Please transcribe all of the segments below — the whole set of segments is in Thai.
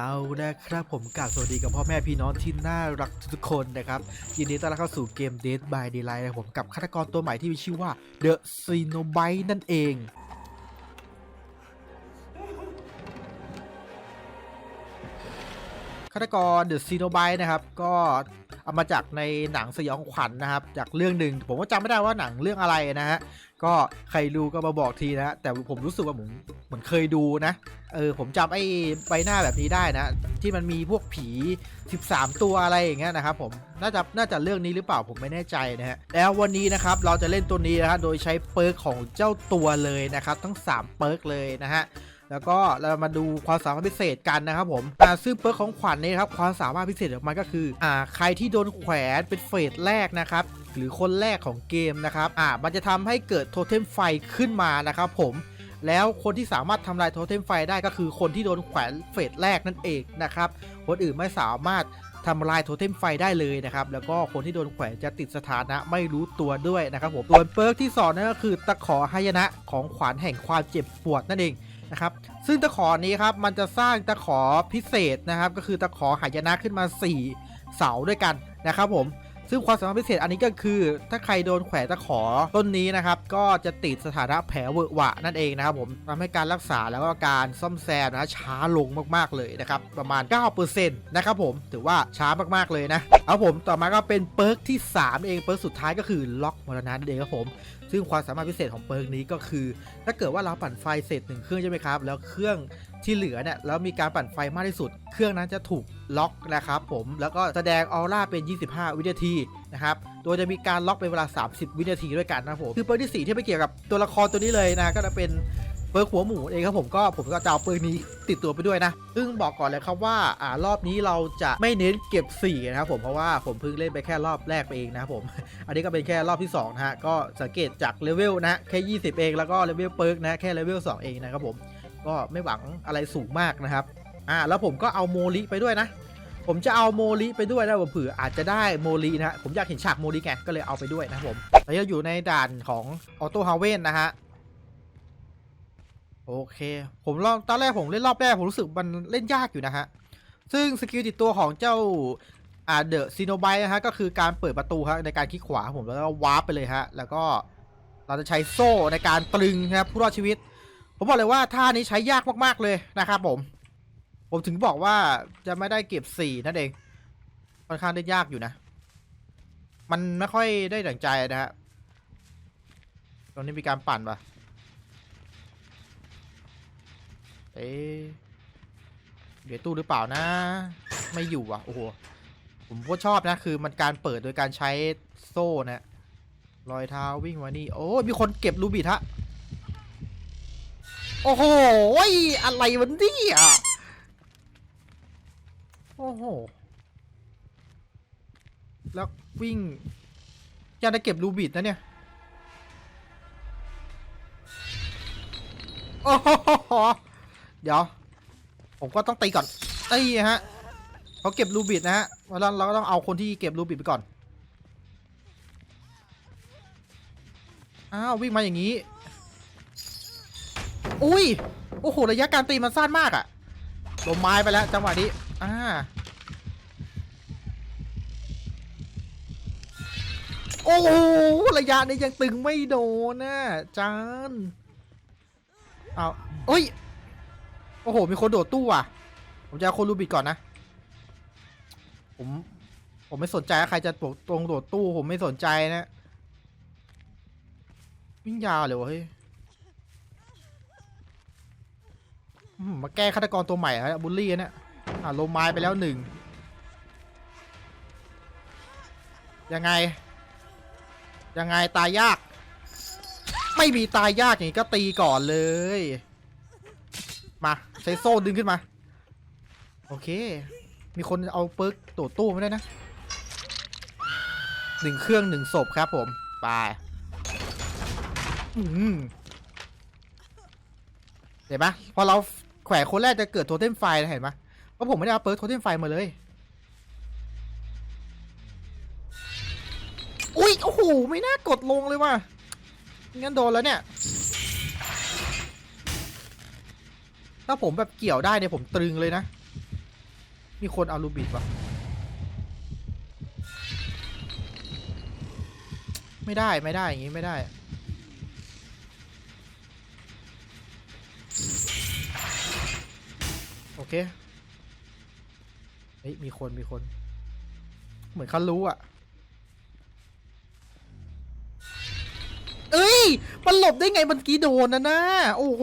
เอาละครับผมกราบสวัสดีกับพ่อแม่พี่น้องที่น่ารักทุกคนนะครับยินดีต้อนรับเข้าสู่เกม Dead by Daylight นะผมกับฆาตกรตัวใหม่ที่มีชื่อว่า The Cenobite นั่นเองาตกร The Cenobite นะครับ ก็เอามาจากในหนังสยองขวัญนะครับ จากเรื่องหนึ่งผมก็จำไม่ได้ว่าหนังเรื่องอะไรนะฮะก็ใครดูก็มาบอกทีนะแต่ผมรู้สึกว่าผมเหมือนเคยดูนะเออผมจำไอ้ใบหน้าแบบนี้ได้นะ ที่มันมีพวกผี 13 ตัวอะไรอย่างเงี้ยนะครับผมน่าจะน่าจะเรื่องนี้หรือเปล่าผมไม่แน่ใจนะฮะแล้ววันนี้นะครับเราจะเล่นตัวนี้นะฮะโดยใช้เปิร์กของเจ้าตัวเลยนะครับ ทั้ง 3 เปิร์กเลยนะฮะ แล้วก็เรามาดูความสามารถพิเศษกันนะครับผมอ่าซึ่งเปิร์กของขวัญเนี่ยครับความสามารถพิเศษของมันก็คืออ่าใครที่โดนแขวนเป็นเฟสแรกนะครับหรือคนแรกของเกมนะครับอ่ามันจะทำให้เกิดโทเทมไฟขึ้นมานะครับผมแล้วคนที่สามารถทำลายโทเทมไฟได้ก็คือคนที่โดนแขวนเฟสแรกนั่นเองนะครับคนอื่นไม่สามารถทำลายโทเทมไฟได้เลยนะครับ แล้วก็คนที่โดนแขวนจะติดสถานะไม่รู้ตัวด้วยนะครับผมส่วนเปิร์กที่สองนั่นก็คือตะขอหายนะของขวานแห่งความเจ็บปวดนั่นเอง นะครับซึ่งตะขอนี้ครับมันจะสร้างตะขอพิเศษนะครับ ก็คือตะขอหายนะขึ้นมา 4 เสาด้วยกันนะครับผม ซึ่งความสามารถพิเศษอันนี้ก็คือ ถ้าใครโดนแขวนตะขอต้นนี้นะครับ ก็จะติดสถานะแผลเวอะหวะนั่นเองนะครับผมทำให้การรักษาแล้วก็การซ่อมแซมนะช้าลงมากๆเลยนะครับ ประมาณ 9%นะครับผมถือว่าช้ามากๆเลยนะเอาผมต่อมาก็เป็นเปิร์กที่3เองเปิร์กสุดท้ายก็คือล็อกมรณะนั่นเองครับผมซึ่งความสามารถพิเศษของเปิร์กนี้ก็คือ ถ้าเกิดว่าเราปั่นไฟเสร็จหนึ่งเครื่องใช่ไหมครับแล้วเครื่องที่เหลือเนี่ยแล้วมีการปั่นไฟมากที่สุด เครื่องนั้นจะถูกล็อกนะครับผมแล้วก็แสดงออร่าเป็น 25 วินาทีนะครับโดยจะมีการล็อกเป็นเวลา 30 วินาทีด้วยกันนะผมคือเปิร์ที่4ที่ไม่เกี่ยวกับตัวละครตัวนี้เลยนะก็จะเป็นเปิร์หัวหมูเองครับผมก็ผมก็จะเอาเปิร์นี้ติดตัวไปด้วยนะ ซึ่งบอกก่อนเลยครับว่าอ่ารอบนี้เราจะไม่เน้นเก็บ4นะครับผมเพราะว่าผมเพิ่งเล่นไปแค่รอบแรกไปเองนะครับผม อันนี้ก็เป็นแค่รอบที่2นะฮะก็สังเกตจากเลเวลนะแค่ 20 เองแล้วก็เลเวลเปิร์กนะแค่เลเวล2เองนะครับผม ก็ไม่หวังอะไรสูงมากนะครับ อ่า แล้วผมก็เอาโมลิไปด้วยนะ ผมจะเอาโมลิไปด้วยนะผมเผื่ออาจจะได้โมลินะฮะผมอยากเห็นฉากโมลิไง ก็เลยเอาไปด้วยนะผมแล้วยังอยู่ในด่านของออโต้ฮาวเวนนะฮะ โอเค ผมรอบตอนแรกผมเล่นรอบแรกผมรู้สึกมันเล่นยากอยู่นะฮะ ซึ่งสกิลติดตัวของเจ้าอ่าเดอะซีโนไบนะฮะ ก็คือการเปิดประตูครับในการคลิกขวาผมแล้วก็วาร์ปไปเลยฮะ แล้วก็เราจะใช้โซ่ในการตรึงนะครับผู้รอดชีวิต ผมบอกเลยว่าท่านี้ใช้ยากมากๆเลยนะครับผม ผมถึงบอกว่าจะไม่ได้เก็บสี่นั่นเองค่อนข้างได้ยากอยู่นะ มันไม่ค่อยได้ดั่งใจนะฮะตรงนี้มีการปั่นปะเอ๊ะเดี๋ยวตู้หรือเปล่านะ ไม่อยู่อะ โอ้โห ผมก็ชอบนะ คือมันการเปิดโดยการใช้โซ่นะรอยเท้าวิ่งมานี่ โอ้ยมีคนเก็บลูบิทฮะ โอ้โหยอะไรวันนี้อะโอ้โห แล้ววิ่งยังได้เก็บลูบิทนะเนี่ย โอ้โห เดี๋ยว ผมก็ต้องตีก่อนตีฮะเขาเก็บรูบิดนะฮะเพราะฉะนั้นเราก็ต้องเอาคนที่เก็บรูบิดไปก่อน อ้าว วิ่งมาอย่างนี้ อุ้ย โอ้โห ระยะการตีมันสั้นมากอะลมไม้ไปแล้วจังหวะนี้ อ่า โอ้โห ระยะนี้ยังตึงไม่โดนนะจานเอาเอ้ย โอ้โห มีคนโดดตู้อะ ผมจะเอาคนรูบิดก่อนนะ ผม ผมไม่สนใจว่าใครจะตกตรงโดดตู้ ผมไม่สนใจนะ วิ่งยาวเลยวะเฮ้ยอื มาแก้ฆาตกรตัวใหม่ฮะบุลลี่เนี่ยอ่าลงไม้ไปแล้วหนึ่งยังไง ยังไงตายยาก ไม่มีตายยากอย่างนี้ก็ตีก่อนเลย มาใช้โซ่ดึงขึ้นมา โอเค มีคนเอาเปิร์กโดดตู้ไม่ได้นะหนึ่งเครื่องหนึ่งศพครับผมไปเห็นปะพอเรา แขวนคนแรกจะเกิดโทเทมไฟนะเห็นปะเพราะผมไม่ได้เอาเปิร์โทเทมไฟมาเลย อุ้ยโอ้โหไม่น่ากดลงเลยว่ะงั้นโดนแล้วเนี่ย ถ้าผมแบบเกี่ยวได้เนี่ยผมตรึงเลยนะ มีคนเอาลูบิดปะไม่ได้ไม่ได้อย่างงี้ไม่ได้ โอเค เฮ้ย มีคนมีคน เหมือนเขารู้อะเอ้ย มันหลบได้ไงเมื่อกี้โดนนะนะโอ้โห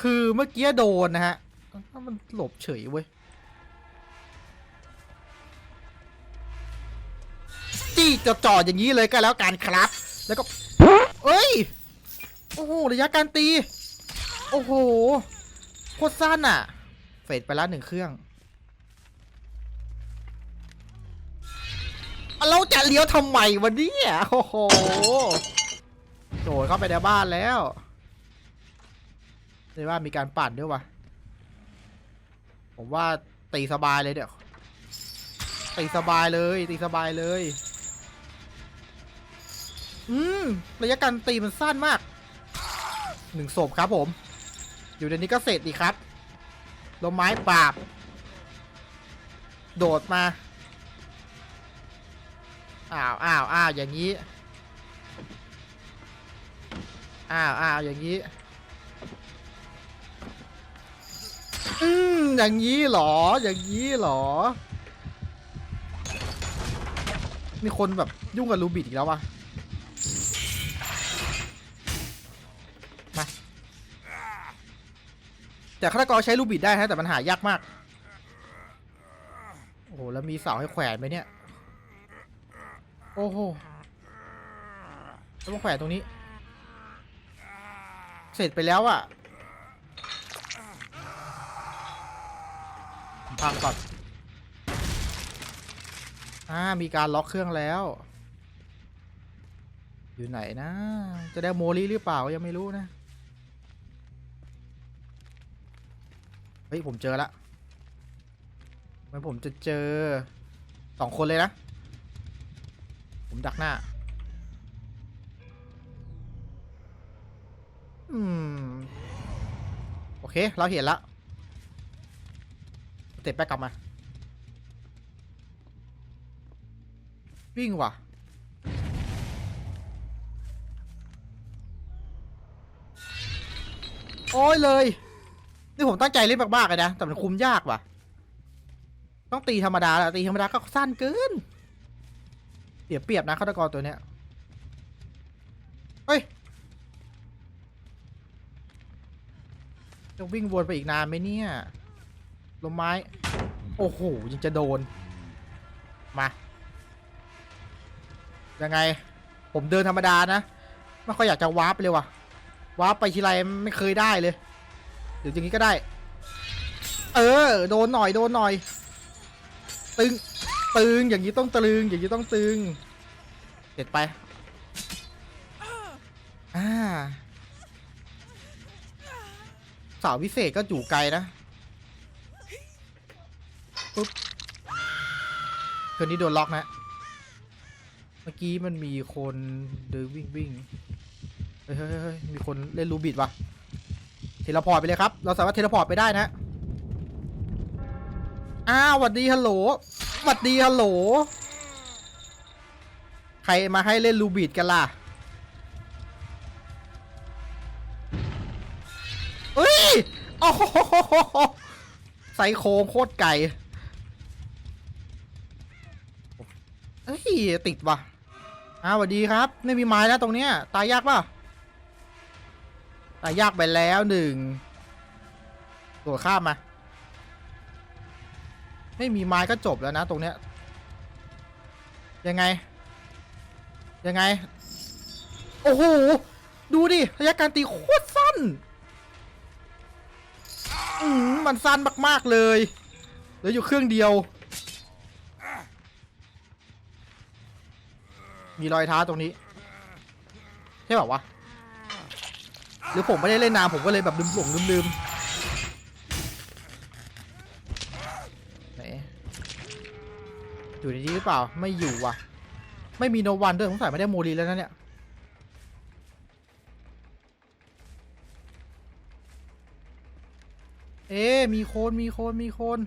คือเมื่อกี้โดนนะฮะ มันหลบเฉยเว้ย จี้จะจอดอย่างนี้เลยก็แล้วกันครับ แล้วก็ เอ้ย โอ้โห ระยะการตี โอ้โห คตรสั้นอะ เฟดไปแล้วหนึ่งเครื่องเราจะเลี้ยวทำไมวันนี้โอ้โหโดดเข้าไปในบ้านแล้วในบ้านมีการปั่นด้วยวะผมว่าตีสบายเลยเดี๋ยวตีสบายเลยตีสบายเลย อืม ระยะการตีมันสั้นมากหนึ่งศพครับผม อยู่ในนี้ก็เสร็จดีครับลมไม้ปราบ โดดมา อ้าวอ้าวอ้าวอย่างนี้ อ้าวอ้าวอย่างนี้ อืมอย่างนี้หรอ อย่างนี้หรอ มีคนแบบยุ่งกับรูบิดอีกแล้ววะ แต่ฆาตกรใช้ลูกบิดได้ฮะแต่มันหายากมาก โอ้โหแล้วมีเสาให้แขวนไหมเนี่ย โอ้โหแล้วมาแขวนตรงนี้ เสร็จไปแล้วอะ่ะพังก่อนอ่ามีการล็อกเครื่องแล้ว อยู่ไหนนะ จะได้โมลีหรือเปล่ายังไม่รู้นะ เฮ้ยผมเจอละมันผมจะเจอสองคนเลยนะ ผมดักหน้า อืม โอเค เราเห็นละเตะแป๊กกลับมา วิ่งว่ะโอ้ยเลย นี่ผมตั้งใจเล่นมากๆเลยนะ แต่มันคุมยากว่ะ ต้องตีธรรมดาแหละตีธรรมดาก็สั้นเกินเปรียบเปรียบนะฆาตกรตัวเนี้ย เฮ้ยจะวิ่งวนไปอีกนานไหมเนี่ยลมไม้ โอ้โหยังจะโดน มา ยังไง ผมเดินธรรมดานะ ไม่ค่อยอยากจะวาร์ปเลยว่ะ วาร์ปไปทีไรไม่เคยได้เลย หรืออย่างนี้ก็ได้ เออ โดนหน่อย โดนหน่อย ตึง ตึง อย่างนี้ต้องตึง อย่างนี้ต้องตึงเด็ดไป อ่า สาววิเศษก็อยู่ไกลนะปุ๊บคนนี้โดนล็อกนะ เมื่อกี้มันมีคนเดินวิ่งวิ่งเฮ้ยเฮ้ยเฮ้ยมีคนเล่นรูบิดว่ะ เทเลพอร์ตไปเลยครับ เราสามารถเทเลพอร์ตไปได้นะ อ้าวหวัดดีฮัลโหลหวัดดีฮัลโหล ใครมาให้เล่นรูบิดกันล่ะเฮ้ยโอ้โหไซโคงโคตรไก่เฮ้ยติดว่ะอ้าวสวัสดีครับ ไม่มีไม้แล้วตรงเนี้ย ตายยากป่ะ ตายยากไปแล้วหนึ่งตัวข้ามมา ไม่มีไม้ก็จบแล้วนะตรงเนี้ย ยังไง ยังไง โอ้โห ดูดิ ระยะการตีโคตรสั้น อืมมันสั้นมาก ๆ เลยเหลืออยู่เครื่องเดียว มีรอยเท้าตรงนี้ ใช่เปล่าวะ หรือผมไม่ได้เล่นนานผมก็เลยแบบลืมหลงลืมลืมไหนอยู่ในนี้หรือเปล่าไม่อยู่ว่ะ ไม่มีโนวันด้วยสงสัยไม่ได้โมลีแล้วนะเนี่ยเอ๊มีโคนมีโคนมีโคน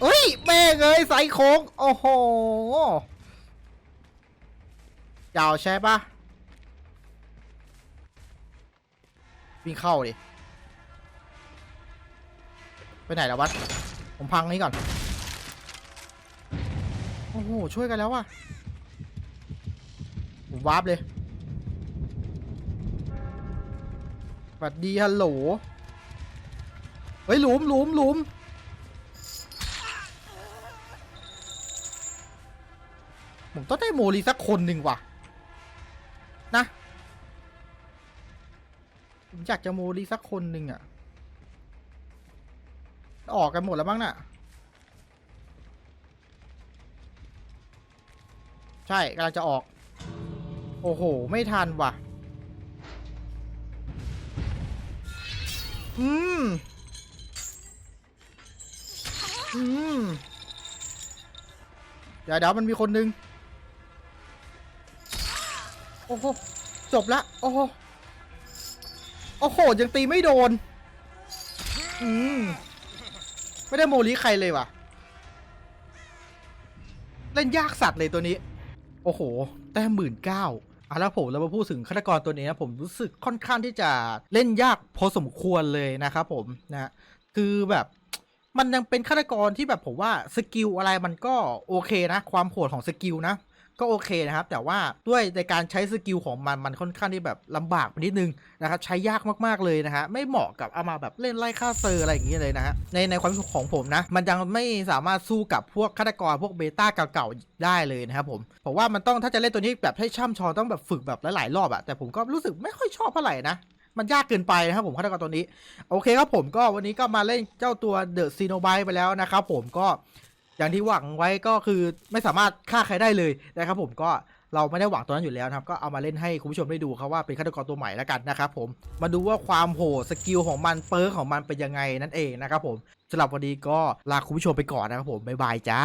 เอ้ยแม่เอ้ยใส่โค้งโอ้โหยาวใช่ปะ วิ่งเข้าดิ ไปไหนแล้ววะผมพังนี้ก่อน โอ้โห ช่วยกันแล้วว่ะ ผมวาร์ปเลยสวัสดีฮัลโหล เฮ้ย หลุมหลุมหลุมผมต้องได้โมลีสักคนหนึ่งว่ะ นะ ผมอยากจะโมลีสักคนหนึ่งอะออกกันหมดแล้วบ้างน่ะ ใช่กำลังจะออก โอ้โห ไม่ทันว่ะ อืม อืม เดี๋ยวเดี๋ยวมันมีคนหนึ่งโอ้โห จบละ โอ้โห โอ้โห ยังตีไม่โดน อืม ไม่ได้โมลีใครเลยว่ะ เล่นยากสัตว์เลยตัวนี้ โอ้โห แต้มหมื่นเก้าอะแล้วผมเรามาพูดถึงฆาตกรตัวนี้นะผมรู้สึกค่อนข้างที่จะเล่นยากพอสมควรเลยนะครับผมนะคือแบบมันยังเป็นฆาตกรที่แบบผมว่าสกิลอะไรมันก็โอเคนะ ความโหดของสกิลนะ ก็โอเคนะครับ แต่ว่าด้วยในการใช้สกิลของมันมันค่อนข้างที่แบบลำบากไปนิดนึงนะครับใช้ยากมากๆเลยนะฮะไม่เหมาะกับเอามาแบบเล่นไล่ฆ่าเซอร์อะไรอย่างเงี้ยเลยนะฮะในในความรู้สึกของผมนะ มันยังไม่สามารถสู้กับพวกฆาตกรพวกเบต้าเก่าๆได้เลยนะครับผมผมว่ามันต้องถ้าจะเล่นตัวนี้แบบให้ช่ำชองต้องแบบฝึกแบบหลายๆรอบอะแต่ผมก็รู้สึกไม่ค่อยชอบเท่าไหร่นะมันยากเกินไปนะครับผมฆาตกรตัวนี้ โอเคครับผมก็วันนี้ก็มาเล่นเจ้าตัวเดอะซีโนไบไปแล้วนะครับผมก็ อย่างที่หวังไว้ก็คือไม่สามารถฆ่าใครได้เลยนะครับผมก็เราไม่ได้หวังตัวนั้นอยู่แล้วนะครับ ก็เอามาเล่นให้คุณผู้ชมได้ดูครับว่าเป็นฆาตกรตัวใหม่แล้วกันนะครับผมมาดูว่าความโหดสกิลของมันเปิร์ของมันเป็นยังไงนั่นเองนะครับผมสำหรับวันนี้ก็ลาคุณผู้ชมไปก่อนนะครับผมบ๊ายบายจ้า